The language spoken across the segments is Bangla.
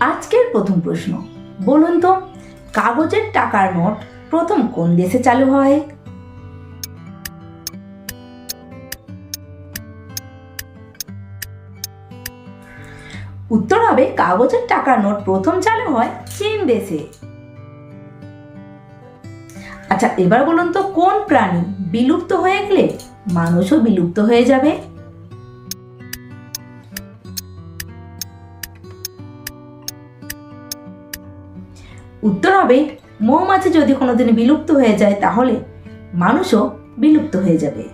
আজকের প্রথম প্রশ্ন। বলুন তো, কাগজের টাকার নোট প্রথম কোন দেশে চালু হয়? উত্তর হবে, কাগজের টাকার নোট প্রথম চালু হয় চীন দেশে। আচ্ছা এবার বলুন তো, কোন প্রাণী বিলুপ্ত হয়ে গেলে মানুষও বিলুপ্ত হয়ে যাবে? উত্তর হবে, মৌমাছি যদি কোনোদিন বিলুপ্ত হয়ে যায়, তাহলে মানুষও বিলুপ্ত হয়ে যাবে।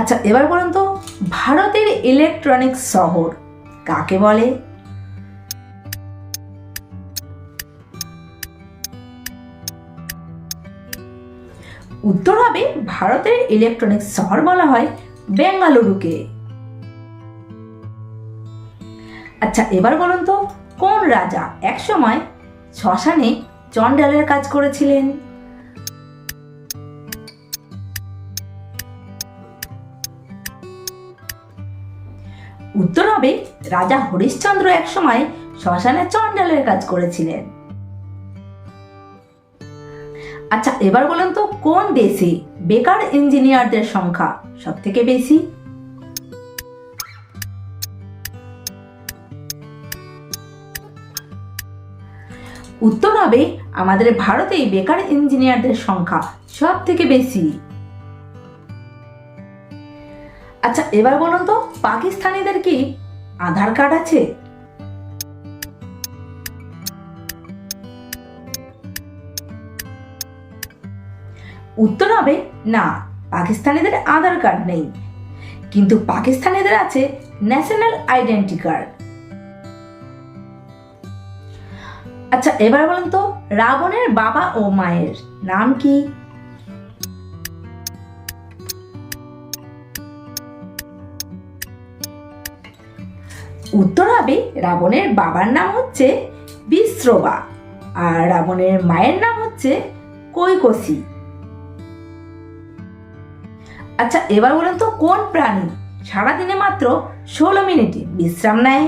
আচ্ছা এবার বলুন তো, ভারতের ইলেকট্রনিক্স শহর কাকে বলে? উত্তর হবে, ভারতের ইলেকট্রনিক্স শহর বলা হয় বেঙ্গালুরুকে। আচ্ছা এবার বলুন তো কোন রাজা একসময় শ্মশানে চণ্ডালের কাজ করেছিলেন? উত্তর হবে রাজা হরিশ্চন্দ্র একসময় শ্মশানে চণ্ডালের কাজ করেছিলেন। আচ্ছা এবার বলুন তো, কোন দেশে বেকার ইঞ্জিনিয়ারদের সংখ্যা সব থেকে বেশি? উত্তর হবে আমাদের ভারতেই বেকার ইঞ্জিনিয়ারদের সংখ্যা সব থেকে বেশি। আচ্ছা এবার বলুন তো, পাকিস্তানিদের কি আধার কার্ড আছে? উত্তর হবে, না, পাকিস্তানিদের আধার কার্ড নেই। কিন্তু পাকিস্তানিদের আছে ন্যাশনাল আইডেন্টি কার্ড। আচ্ছা এবার বলুন তো, রাবণের বাবা ও মায়ের নাম কি? উত্তর হবে, রাবণের বাবার নাম হচ্ছে বিশ্রবা আর রাবণের মায়ের নাম হচ্ছে কৈকসী। আচ্ছা এবার বলুন তো, কোন প্রাণী সারাদিনে মাত্র ষোলো মিনিটে বিশ্রাম নেয়?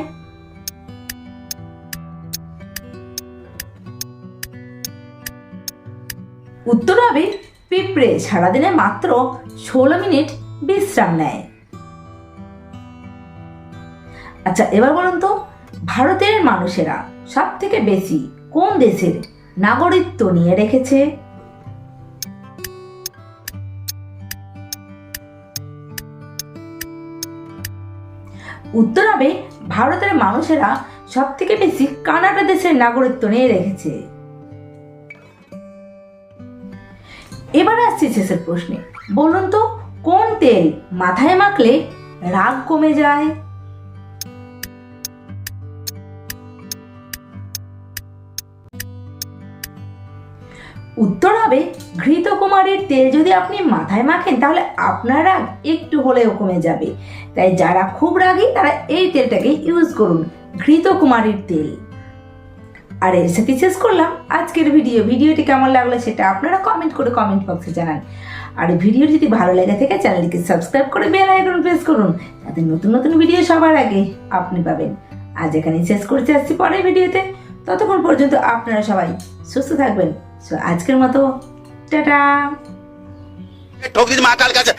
উত্তর হবে, পিঁপড়ে সারাদিনে মাত্র ষোলো মিনিট বিশ্রাম নেয়। আচ্ছা এবার বলুন তো, ভারতের মানুষেরা সব থেকে বেশি কোন দেশের নাগরিকত্ব নিয়ে রেখেছে? উত্তর হবে, ভারতের মানুষেরা সব থেকে বেশি কানাডা দেশের নাগরিকত্ব নিয়ে রেখেছে। এবার আসছি শেষের প্রশ্নে। বলুন তো, কোন তেল মাথায় মাখলে রাগ কমে যায়? উত্তর হবে ঘৃতকুমারীর তেল যদি আপনি মাথায় মাখেন, তাহলে আপনার রাগ একটু হলেও কমে যাবে। তাই যারা খুব রাগী, তারা এই তেলটাকে ইউজ করুন ঘৃতকুমারীর তেল। আর এর সাথে শেষ করলাম আজকের ভিডিও ভিডিওটি কেমন লাগল সেটা আপনারা কমেন্ট করে কমেন্ট বক্সে জানান। আর ভিডিও যদি ভালো লেগে থাকে, চ্যানেলটিকে সাবস্ক্রাইব করে বেল আইকন প্রেস করুন, যাতে নতুন নতুন ভিডিও সবার আগে আপনি পাবেন। আজ এখানেই শেষ করতে আসছি পরের ভিডিওতে ততক্ষণ পর্যন্ত আপনারা সবাই সুস্থ থাকবেন। সো আজকের মতো, টাটা। ঠক মা কাল কাছে